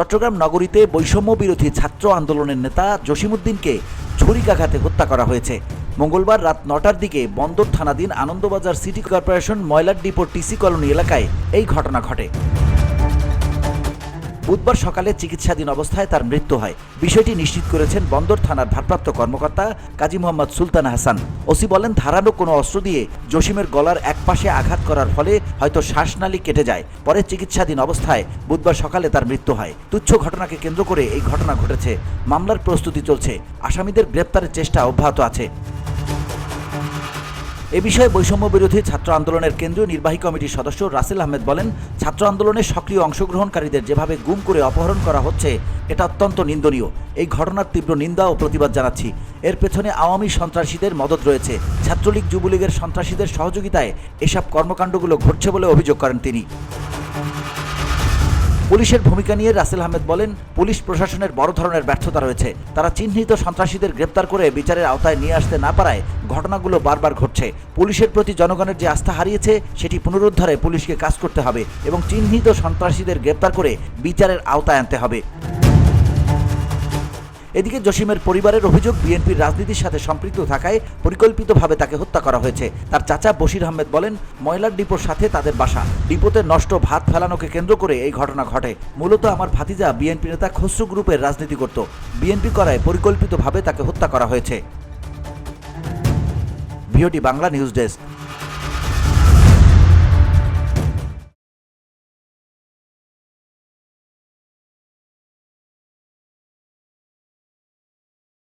চট্টগ্রাম নগরীতে বৈষম্য বিরোধী ছাত্র আন্দোলনের নেতা জসিমুদ্দিনকে ছুরিকাঘাতে হত্যা করা হয়েছে। মঙ্গলবার রাত নটার দিকে বন্দর থানাধীন আনন্দবাজার সিটি কর্পোরেশন ময়লার ডিপো টিসি কলোনি এলাকায় এই ঘটনা ঘটে। বুধবার সকালে চিকিৎসাধীন অবস্থায় তার মৃত্যু হয়। বিষয়টি নিশ্চিত করেছেন বন্দর থানার ভারপ্রাপ্ত কর্মকর্তা কাজী মোহাম্মদ সুলতান হাসান। ওসি বলেন, ধারালো কোনো অস্ত্র দিয়ে জসিমের গলার একপাশে আঘাত করার ফলে হয়তো শ্বাসনালী কেটে যায়। পরে চিকিৎসাধীন অবস্থায় বুধবার সকালে তার মৃত্যু হয়। তুচ্ছ ঘটনাকে কেন্দ্র করে এই ঘটনা ঘটেছে। মামলার প্রস্তুতি চলছে। আসামিদের গ্রেপ্তারের চেষ্টা অব্যাহত আছে। এ বিষয়ে বৈষম্য বিরোধী ছাত্র আন্দোলনের কেন্দ্রীয় নির্বাহী কমিটির সদস্য রাসেল আহমেদ বলেন, ছাত্র আন্দোলনে সক্রিয় অংশগ্রহণকারীদের যেভাবে গুম করে অপহরণ করা হচ্ছে, এটা অত্যন্ত নিন্দনীয়। এই ঘটনার তীব্র নিন্দা ও প্রতিবাদ জানাচ্ছি। এর পেছনে আওয়ামী সন্ত্রাসীদের মদত রয়েছে। ছাত্রলীগ, যুবলীগের সন্ত্রাসীদের সহযোগিতায় এসব কর্মকাণ্ডগুলো ঘটছে বলে অভিযোগ করেন তিনি। পুলিশের ভূমিকা নিয়ে রাসেল আহমেদ বলেন, পুলিশ প্রশাসনের বড় ধরনের ব্যর্থতা রয়েছে। তারা চিহ্নিত সন্ত্রাসীদের গ্রেপ্তার করে বিচারের আওতায় নিয়ে আসতে না পারায় ঘটনাগুলো বারবার ঘটছে। পুলিশের প্রতি জনগণের যে আস্থা হারিয়েছে, সেটি পুনরুদ্ধারে পুলিশকে কাজ করতে হবে এবং চিহ্নিত সন্ত্রাসীদের গ্রেপ্তার করে বিচারের আওতায় আনতে হবে। এদিকে জসিমের পরিবারের অভিযোগ, বিএনপির রাজনীতির সাথে সম্পৃক্ত থাকায় পরিকল্পিতভাবে তাকে হত্যা করা হয়েছে। তার চাচা বশির আহমেদ বলেন, ময়লার ডিপোর সাথে তাদের বাসা। ডিপোতে নষ্ট ভাত ফেলানোকে কেন্দ্র করে এই ঘটনা ঘটে। মূলত আমার ভাতিজা বিএনপি নেতা খসরু গ্রুপের রাজনীতি করত। বিএনপি করায় পরিকল্পিতভাবে তাকে হত্যা করা হয়েছে। VOT Bangla news desk.